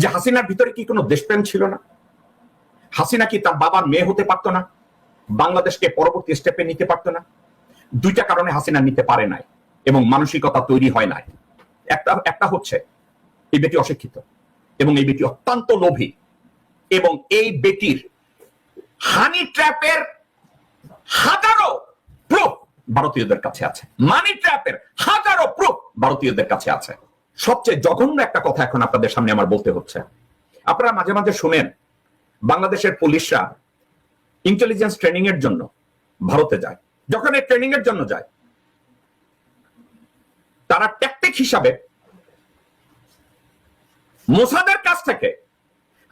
যে হাসিনার ভিতরে কি কোনো দেশপ্রেম ছিল না? হাসিনা কি তার বাবার মেয়ে হতে পারতো না? বাংলাদেশকে পরবর্তী স্টেপে নিতে পারতো না? দুইটা কারণে হাসিনা নিতে পারে নাই এবং মানসিকতা তৈরি হয় নাই। একটা একটা হচ্ছে, এই বেটি অশিক্ষিত এবং এই বেটি অত্যন্ত লোভী এবং এই বেটির হানি ট্র্যাপের হাজারো প্রুফ ভারতীয়দের কাছে আছে। মানি ট্র্যাপের হাজারো প্রুফ ভারতীয়দের কাছে আছে। সবচেয়ে জঘন্য একটা কথা এখন আপনাদের সামনে আমার বলতে হচ্ছে। আপনারা মাঝে মাঝে শুনেন, বাংলাদেশের পুলিশরা ইন্টেলিজেন্স ট্রেনিং এর জন্য ভারতে যায়। যখন এই ট্রেনিং এর জন্য যায়, তারা ট্যাকটিক হিসাবে মোসাদের কাছ থেকে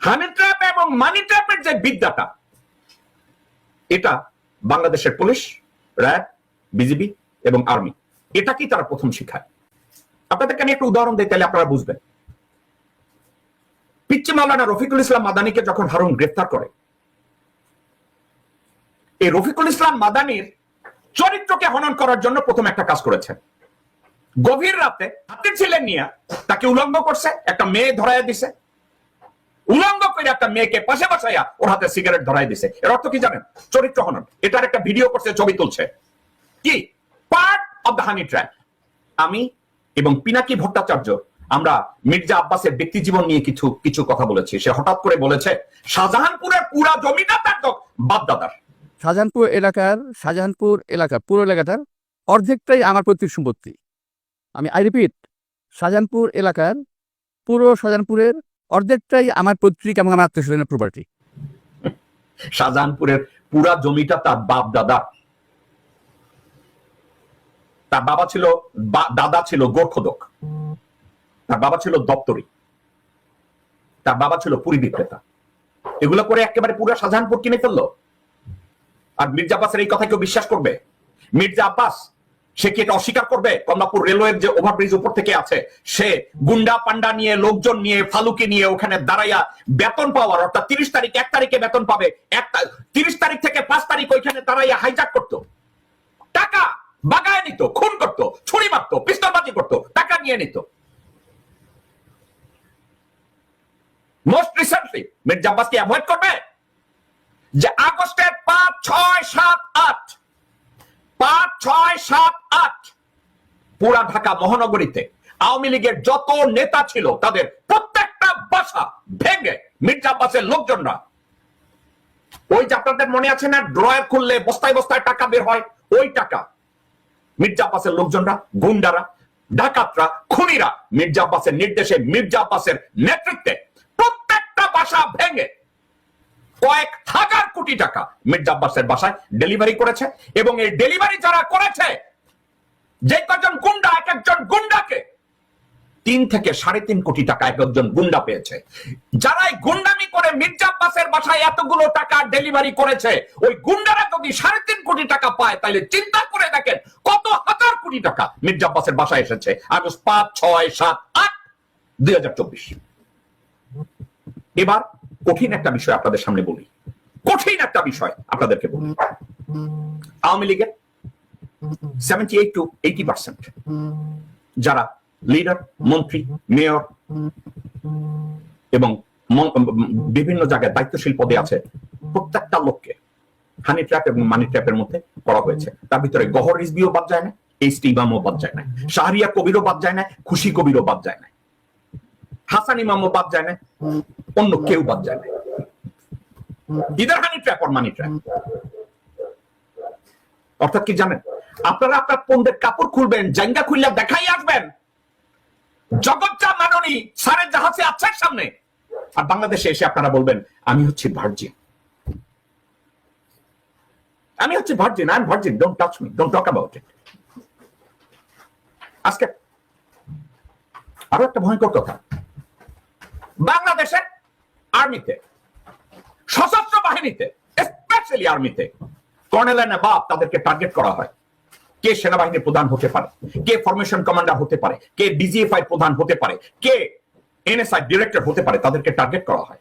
হানি ট্র্যাপ এবং মানি ট্র্যাপের যে বিদ্যাটা, এটা বাংলাদেশের পুলিশ, র্যাব, বিজিবি এবং আর্মি, এটা কি তারা প্রথম শিখায়? আপনাদেরকে আমি একটা উদাহরণ দিই, তাহলে আপনারা বুঝবেন। পিচ্চি মাওলানা রফিকুল ইসলাম মাদানিকে যখন হারুন গ্রেফতার করে, এই রফিকুল ইসলাম মাদানির চরিত্রকে হনন করার জন্য প্রথম একটা কাজ করেছেন। গভীর রাতে হাতের ছেলে নিয়ে তাকে উলঙ্গ করছে, একটা মেয়ে ধরায় দিছে। উলঙ্গ করে একটা মেয়েকে পাশে বসাইয়া ওর হাতে সিগারেট ধরাই দিছে। এর অর্থ কি জানেন? চরিত্র হনন। এটার একটা ভিডিও করছে, ছবি তুলছে। কি? Part of the honey trap আমি এবং পিনাকি ভট্টাচার্য আমরা মির্জা আব্বাসের ব্যক্তি জীবন নিয়ে কিছু কিছু কথা বলেছি। সে হঠাৎ করে বলেছে শাহজাহানপুরের পুরা জমিটা তার বাপ দাদার। শাহজাহানপুর এলাকার শাহজাহানপুর এলাকার পুরো এলাকাটার অর্ধেকটাই আমার পৈতৃক সম্পত্তি। আমি আই রিপিট শাহজাহানপুর এলাকার পুরো শাহজাহানপুরের অর্ধেকটাই আমার পৈতৃক এবং আমার আত্মীয় স্বজনের প্রপার্টি শাহজাহানপুরের পুরা জমিটা তার বাপ দাদা। তার বাবা ছিল দাদা ছিল গোর্খদক। তার বাবা ছিল দপ্তরি। তার বাবা ছিল পুরী বিক্রেতা। এগুলো করে একেবারে পুরো শাহজাহানপুর কিনে ফেলল। আর মির্জা আব্বাসের এই কথা কেউ বিশ্বাস করবে? মির্জা আব্বাস, সে কি এটা অস্বীকার করবে? কমলাপুর রেলওয়ের যে ওভারব্রিজ উপর থেকে আছে, সে গুন্ডা পান্ডা নিয়ে, লোকজন নিয়ে, ফালুকি নিয়ে ওখানে দাঁড়াইয়া বেতন পাওয়ার, অর্থাৎ তিরিশ তারিখ, এক তারিখে বেতন পাবে, এক তিরিশ তারিখ থেকে পাঁচ তারিখ ওইখানে দাঁড়াইয়া হাইজাক করতো। টাকা! বাগায় নিত, খুন করতো, ছুরি মারতো, পিস্তলবাজি করতো, টাকা নিয়ে নিত। মোস্ট রিসেন্টলি মির্জা আব্বাসকে অ্যাভয়েড করবে? যে আগস্টের পাঁচ, ছয়, সাত, আট, পাঁচ, ছয়, সাত, আট, পুরা ঢাকা মহানগরীতে আওয়ামী লীগের যত নেতা ছিল, তাদের প্রত্যেকটা বাসা ভেঙে মির্জা আব্বাসের লোকজনরা। ওই যে আপনাদের মনে আছে না, ড্রয়ার খুললে বস্তায় বস্তায় টাকা বের হয়, ওই টাকা মির্জা আব্বাসের লোকজনরা, গুন্ডারা, ডাকাতরা, খুনিরা মির্জা আব্বাসের নির্দেশে মির্জা আব্বাসের নেতৃত্বে প্রত্যেকটা বাসা ভেঙে কয়েক হাজার কোটি টাকা মির্জা আব্বাসের বাসায় ডেলিভারি করেছে। এবং এই ডেলিভারি যারা করেছে, যে কজন গুন্ডা, এক একজন গুন্ডাকে তিন থেকে সাড়ে তিন কোটি টাকা এক একজন গুন্ডা পেয়েছে। যারা গুন্ডামি করে মির্জা আব্বাসের বাসায় এতগুলো টাকা ডেলিভারি করেছে, ওই গুন্ডারা যদি সাড়ে তিন কোটি টাকা পায়, তাহলে চিন্তা করে দেখেন কত হাজার কোটি টাকা মির্জা আব্বাসের বাসায় এসেছে। আগস্ট পাঁচ, ছয়, সাত, আট, দুই হাজার চব্বিশ। এবার কঠিন একটা বিষয় আপনাদের সামনে বলি। কঠিন একটা বিষয় আপনাদেরকে বলি। আওয়ামী লীগের seventy eight to eighty percent যারা লিডার, মন্ত্রী, মেয়র এবং বিভিন্ন জায়গায় দায়িত্বশীল পদে আছে প্রত্যেকটা লোককে হানি ট্র্যাপ এবং মানি ট্র্যাপের মধ্যে করা হয়েছে। তার ভিতরে গহর রিজবিও বাদ যায় না এই ইমামও বাদ যায় না, শাহরিয়া কবিরও বাদ যায় না, খুশি কবিরও বাদ যায় না, হাসান ইমামও বাদ যায় না, অন্য কেউ বাদ যায় না। ইদার হানি ট্র্যাপ আর মানি ট্র্যাপ অর্থাৎ কি জানেন? আপনারা আপনার পণ্যের কাপড় খুলবেন জাঙ্গা খুললে দেখাই আসবেন। জগৎটা মাননী সারের জাহাজে আছে সামনে। আর বাংলাদেশে এসে আপনারা বলবেন, আমি হচ্ছি ভার্জিন আমি হচ্ছে virgin I am virgin don't touch me don't talk about it আজকে আরও একটা ভয়ঙ্কর কথা। বাংলাদেশের আর্মিতে সশস্ত্র বাহিনীতে স্পেশালি আর্মিতে কর্নেল বাপ তাদেরকে টার্গেট করা হয়। কে সেনাবাহিনীর প্রধান হতে পারে? কে ফরমেশন কমান্ডার হতে পারে? কে ডিজিএফআই প্রধান হতে পারে? কে এনএসআই ডিরেক্টর হতে পারে? তাদেরকে টার্গেট করা হয়।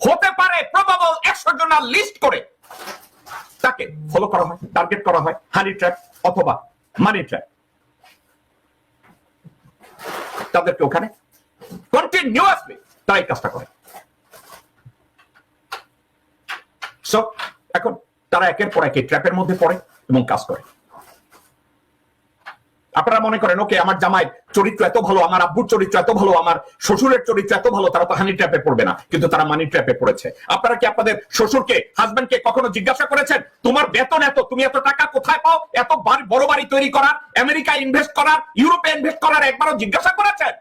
হতে পারে প্রবাবল একশো জনের লিস্ট করে। তাকে ফলো করা হয় টার্গেট করা হয় হানি ট্র্যাপ অথবা মানি ট্র্যাপ তাদেরকে ওখানে কন্টিনিউয়াসলি তারা এই কাজটা করে। সো এখন তারা একের পর এক ট্র্যাপের মধ্যে পড়ে। এবং কাজ করে। আপনারা মনে করেন, ওকে, আমার জামাই চরিত্র এত ভালো, আমার আব্বুর চরিত্র এত ভালো, আমার শ্বশুরের চরিত্র এত ভালো, তারা তো হানি ট্র্যাপে পড়বে না, কিন্তু তারা মানি ট্র্যাপে পড়েছে। আপনারা কি আপনাদের শ্বশুরকে হাজবেন্ডকে কখনো জিজ্ঞাসা করেছেন, তোমার বেতন এত, তুমি এত টাকা কোথায় পাও? এত বড় বাড়ি তৈরি করার, আমেরিকায় ইনভেস্ট করার, ইউরোপে ইনভেস্ট করার একবারও জিজ্ঞাসা করেছেন?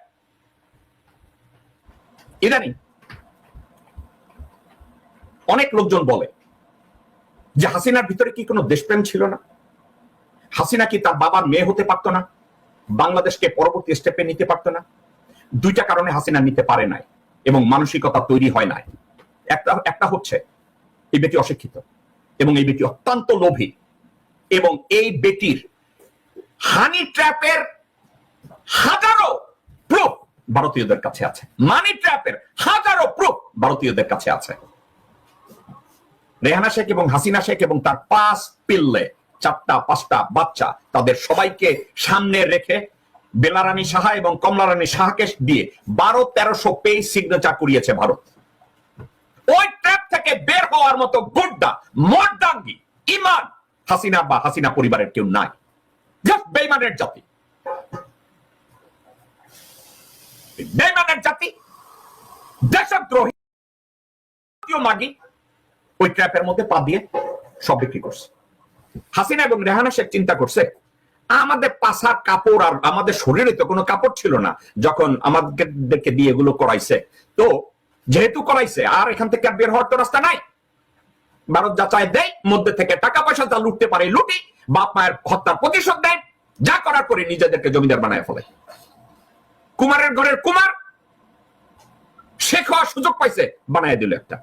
ইদানি অনেক লোকজন বলে যে হাসিনার ভিতরে কি কোনো দেশপ্রেম ছিল না? হাসিনা কি তার বাবার মেয়ে হতে পারতো না? বাংলাদেশকে পরবর্তী স্টেপে নিতে পারতো না? দুইটা কারণে হাসিনা নিতে পারে নাই এবং মানসিকতা তৈরি হয় নাই। একটা একটা হচ্ছে, এই বেটি অশিক্ষিত এবং এই বেটি অত্যন্ত লোভী এবং এই বেটির হানি ট্র্যাপের হাজারো প্রুফ ভারতীয়দের কাছে আছে। মানি ট্র্যাপের হাজারো প্রুফ ভারতীয়দের কাছে আছে। রেহানা শেখ এবং হাসিনা শেখ এবং তার পাঁচ পিল্লে, চারটা, পাঁচটা বাচ্চা তাদের সবাইকে সামনে রেখে বেলারানী সাহা এবং কমলারানী সাহাকে দিয়ে বারো, তেরোশো পেজ সিগনেচার করিয়েছে ভারত। ওই ট্র্যাপ থেকে বের হওয়ার মতো গুড্ডা, মর্দাঙ্গি, ইমান হাসিনা বা হাসিনা পরিবারের কেউ নাই। জাস্ট বেইমানের জাতি। বেইমানের জাতি, দেশদ্রোহী মাগি ওই ট্র্যাপের মধ্যে পা দিয়ে সব বিক্রি করছে। হাসিনা এবং রেহানা শেখ চিন্তা করছে, আমাদের পাশার কাপড় আর আমাদের শরীরে তো কোনো কাপড় ছিল না, যখন আমাদেরকে দিয়ে এগুলো করাইছে। তো যেহেতু করাইছে, আর এখান থেকে বের হওয়ার তো রাস্তা নাই। ভারত যা চায় দেয়, মধ্যে থেকে টাকা পয়সা যা লুটতে পারে লুটি, বাপ মায়ের হত্যার প্রতিশোধ দেয় যা করার পরে নিজেদেরকে জমিদার বানায় ফেলে। কুমারের ঘরের কুমার শেখ হওয়ার সুযোগ পাইছে, বানায় দিল একটা।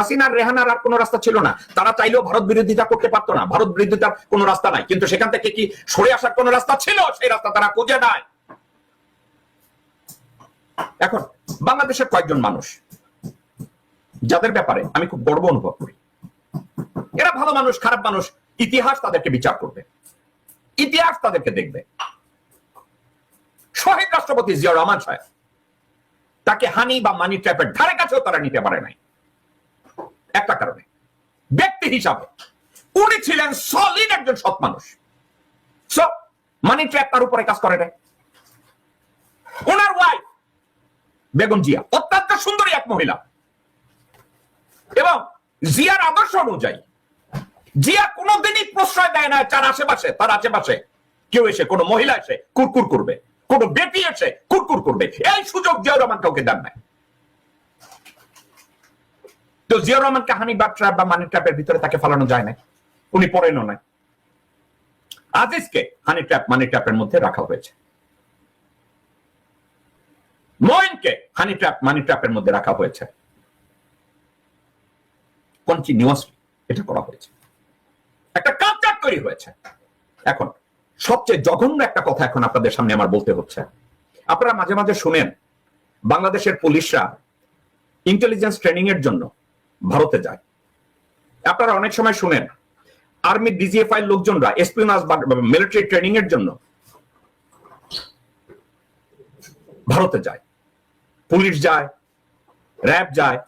হাসিনার, রেহানার আর কোনো রাস্তা ছিল না। তারা চাইলেও ভারত বিরোধিতা করতে পারতো না। ভারত বিরোধিতার কোনো রাস্তা নাই। কিন্তু সেখান থেকে কি সরে আসার কোনো রাস্তা ছিল? সেই রাস্তা তারা খুঁজে নাই এখন, বাংলাদেশের কয়েকজন মানুষ, যাদের ব্যাপারে আমি খুব গর্ব অনুভব করি, এরা ভালো মানুষ, খারাপ মানুষ, ইতিহাস তাদেরকে বিচার করবে। ইতিহাস তাদেরকে দেখবে। শহীদ রাষ্ট্রপতি জিয়া রহমান সাহেব, তাকে হানি বা মানি ট্র্যাপের ধারে কাছেও তারা নিতে পারে নাই। একটা কারণে। ব্যক্তি হিসাবে উনি ছিলেন সলিড একজন সৎ মানুষ। মানি ট্র্যাপ তার উপরে কাজ করে নাই ওনার ওয়াইফ বেগম জিয়া, অত্যন্ত সুন্দরী এক মহিলা। এবং জিয়ার আদর্শ অনুযায়ী, জিয়া কোনোদিনই প্রশ্রয় দেয় না তার আশেপাশে তার আশেপাশে। কেউ এসে, কোনো মহিলা এসে কুরকুর করবে, কোনো বেটি এসে কুরকুর করবে। এই সুযোগ জিয়াউর রহমান কাউকে দেন নাই। তো জিয়াউর রহমান কাহানি বা ট্র্যাপ বা মানি ট্র্যাপের ভিতরে তাকে ফালানো যায় না উনি পড়েনও নাই। আজিজকে হানি ট্র্যাপ মানি ট্র্যাপের মধ্যে রাখা হয়েছে। ময়নকে হানি ট্র্যাপ মানি ট্র্যাপের মধ্যে রাখা হয়েছে। কন্টিনিউয়াসলি এটা করা হয়েছে। একটা কালচার তৈরি হয়েছে। এখন সবচেয়ে জঘন্য একটা কথা এখন আপনাদের সামনে আমার বলতে হচ্ছে। আপনারা মাঝে মাঝে শুনেন, বাংলাদেশের পুলিশরা ইন্টেলিজেন্স ট্রেনিং এর জন্য ভারতে যায়। আপনারা অনেক সময় শুনেন, আর্মি ডিজিএফআই লোকজনরা এসপিওনাস বা মিলিটারি ট্রেনিং এর জন্য ভারতে যায়। পুলিশ যায়, র্যাব যায়,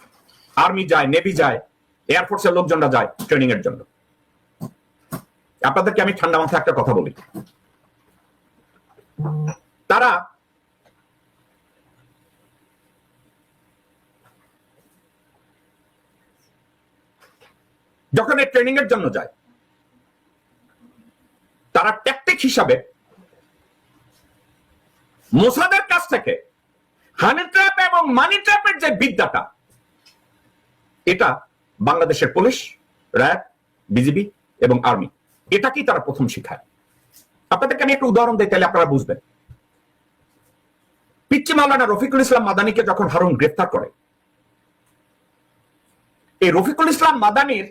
আর্মি যায়, নেভি যায় এয়ারফোর্সের লোকজনরা যায় ট্রেনিং এর জন্য। আপনাদেরকে আমি ঠান্ডা মাথায় একটা কথা বলি। তারা যখন এই ট্রেনিং এর জন্য যায়, তারা ট্যাকটিক হিসাবে মোসাদের কাছ থেকে হানি ট্র্যাপ এবং মানি ট্র্যাপের যে বিদ্যাটা, এটা বাংলাদেশের পুলিশ র্যাব বিজিবি এবং আর্মি এটা কি তারা প্রথম শিখায়। আপনাদেরকে আমি একটা উদাহরণ দিই, তাহলে আপনারা বুঝবেন। পিচ্চি মাওলানা রফিকুল ইসলাম মাদানিকে যখন হারুন গ্রেফতার করে, এই রফিকুল ইসলাম মাদানির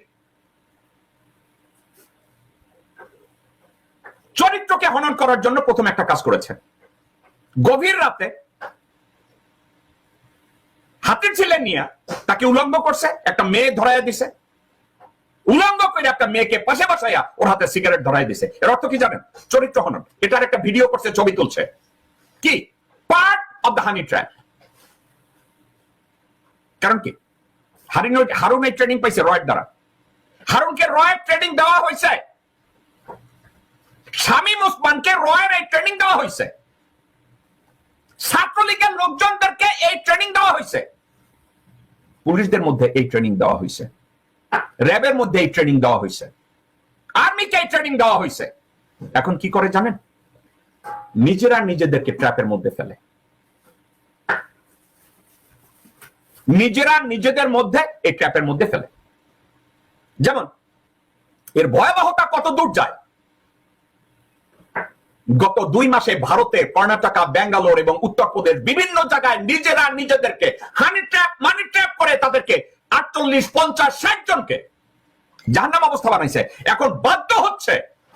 চরিত্রকে হনন করার জন্য প্রথম একটা কাজ করেছেন গভীর রাতে হাতের ছেলে নিয়ে তাকে উলঙ্গ করছে, একটা মেয়ে ধরাইয়া দিছে। উলঙ্গ করে একটা মেয়েকে পাশে বসাইয়া ওর হাতে সিগারেট ধরাই দিছে। এর অর্থ কি জানেন? চরিত্র হনন এটার একটা ভিডিও করছে, ছবি তুলছে। কি? Part of the honey trap কারণ কি? হারিন হারুন এই ট্রেনিং পাইছে রয়ের দ্বারা। হারুনকে রয়ের ট্রেনিং দেওয়া হয়েছে শামীম ওসমানকে রয়ের এই ট্রেনিং দেওয়া হয়েছে ছাত্রলীগের লোকজনদেরকে এই ট্রেনিং দেওয়া হয়েছে পুলিশদের মধ্যে এই ট্রেনিং দেওয়া হয়েছে র্যাবের মধ্যে এই ট্রেনিং দেওয়া হয়েছে আর্মিকে এই ট্রেনিং দেওয়া হয়েছে এখন কি করে জানেন? নিজেরা নিজেদেরকে ট্র্যাপের মধ্যে ফেলে। নিজেরা নিজেদের মধ্যে এই ট্র্যাপের মধ্যে ফেলে। যেমন, এর ভয়াবহতা কত দূর যায়? গত দুই মাসে ভারতে কর্ণাটকা, ব্যাঙ্গালোর এবং উত্তরপ্রদেশ বিভিন্ন জায়গায় নিজেরা নিজেদেরকে হানি ট্র্যাপ মানি ট্র্যাপ করে তাদেরকে আটচল্লিশ, পঞ্চাশ, ষাট জনকে জাহান্নাম অবস্থা বানাইছে। এখন বাধ্য হচ্ছে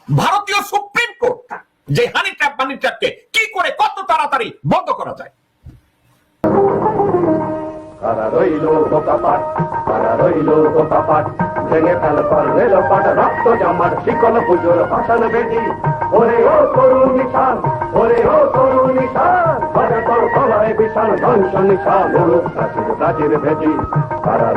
ভারতীয় সুপ্রিম কোর্ট যে হানি ট্র্যাপ মানি ট্র্যাপকে কি করে কত তাড়াতাড়ি বন্ধ করা যায়। কারা রইল বোকাপাট কারা রইল বোকাপাট ভেঙে ফেল পারবে লোপাট রক্ত জমার শিকল পুজোর ভাষণ বেটি ওরে ও তরু নিশান, ওরে ও তরু নিশান বাজা তোর বিশাল ধ্বংস নিশান প্রাচীর প্রাচীর ভেটি। কারা